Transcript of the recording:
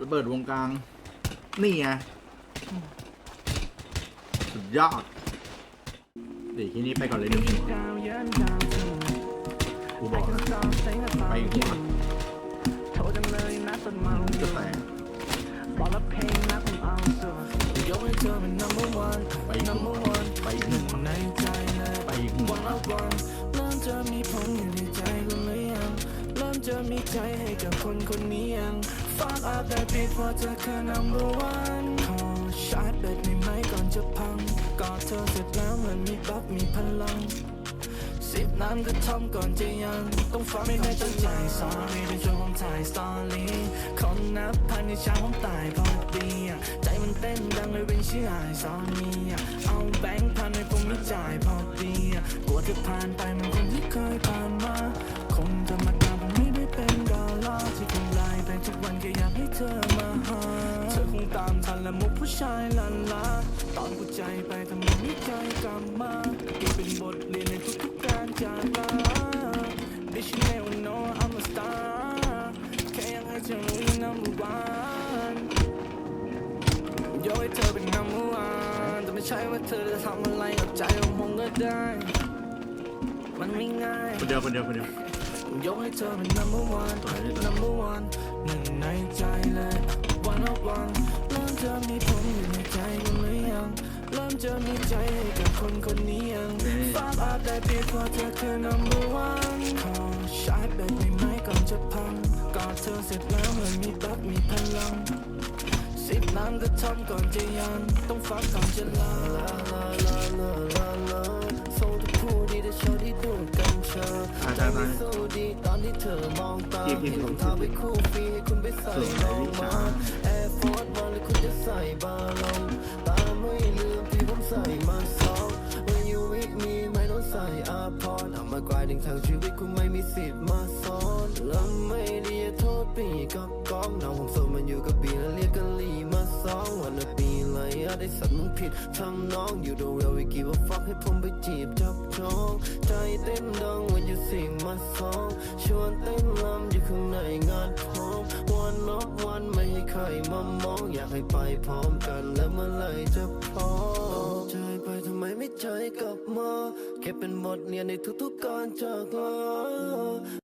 ระเบิดวงกลาง นี่ไงสุดยอดเดี๋ยวทีนี้ไปก่อนเลยหนึ่งหัวกูบอกนะไปอีกหัวจะแตกยกให้เธอเป็น number one ไปอีกหัวไปอีกหัวในใจเลยไปอีกหัววันละวันเริ่มจะมีผมอยู่ในใจคุณหรือยังเริ่มจะมีใจให้กับคนคนนี้ยัง ฝากอาบแต่ปิดเพราเธอคือ number one ขอชาร์จแบตในไม้ก่อนจะพังกอดเธอเสร็จแล้วเหมือนมีบัฟมีพลังสิบน้ำก็ทำก่อนจะยังต้องฟังไม่ได้ตั้งใจ sorry ในช่วงผมถ่ายสตอรี่คนนับพันในเช้าผมตายพอดีอะใจมันเต้นดังเลยเป็นชื่อหายซอนมีอะเอาแบงค์พันในผมไม่จ่ายพอดีอะกลัวจะผ่านไปมันคนที่เคยผ่าน มาหาเธอคงตามทันและมุกผู้ชายลันลาตอนกูใจไปทำไมไม่ใจกลับมาเก็บเป็นบทเรียนในทุกๆการจากลา Bitch you never know I'm a star แค่อยากให้เธอรู้ you number one ยกให้เธอเป็น number one แต่ไม่ใช่ว่าเธอจะทำอะไรกับใจของผมก็ได้ มันไม่ง่าย คนเดียวคนเดียวคนเดียว ยกให้เธอเป็น number one number one หนึ่งในใจเลย one of one เริ่มจะมีผมอยู่ในใจกันหรือยัง เริ่มจะมีใจให้กับคนคนนี้ยังฝากอาบได้เพียงเพราะเธอคือ number one ขอใชาร์จแบตในไม้ก่อนจะพังกอดเธอเสร็จแล้วเหมือนมีบัฟมีพลังสิบน้ำก็ทำก่อนจะยันต้องฟังก่อนจะลาลาลาลาลา พี่พี่ผมคิดส่งให้งวิชามาแอร์ฟอร์ดวันแล้วคุณจะใส่บาลงตาไม่ลืมที่ผมใส่มาสอง When you with me ไม่ต้องใส่อาพรเอามากลายถึงทางชีวิตคุณไม่มีสิทธิ์มาซ้อนแล้วไม่ได้โทษปีกับกองน้องผมโซมันอยู่กับบีแล้วเรียกกันลีมาสองวันละปีเลยอะได้สัตว์มึงผิดทำน้องอยู่ดูเรียววิกีว่าฟักให้ผมไปจีบจับจองใจเต้นดัง อนสองชวนเต้นลำอยู่ข้างในงานพร้อมวันนอกวันไม่ให้ใครมามองอยากให้ไปพร้อมกันแล้วเมื่อไหรจะพร้อมใจไปทำไมไม่ใจกลับมาเก็บเป็นบทเรียนในทุกๆการจากลา